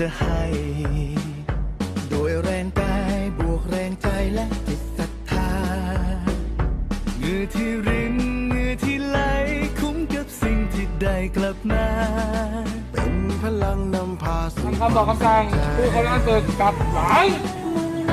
จะให้ โดยแรงกายบวกแรงใจและจิตศรัทธาเหงื่อที่รินเหงื่อที่ไหล คุ้มกับสิ่งที่ได้กลับมา เป็นพลังนำพาสู่คำบอกคำสั่งผู้คนนั้นเกิดกลับหลังไป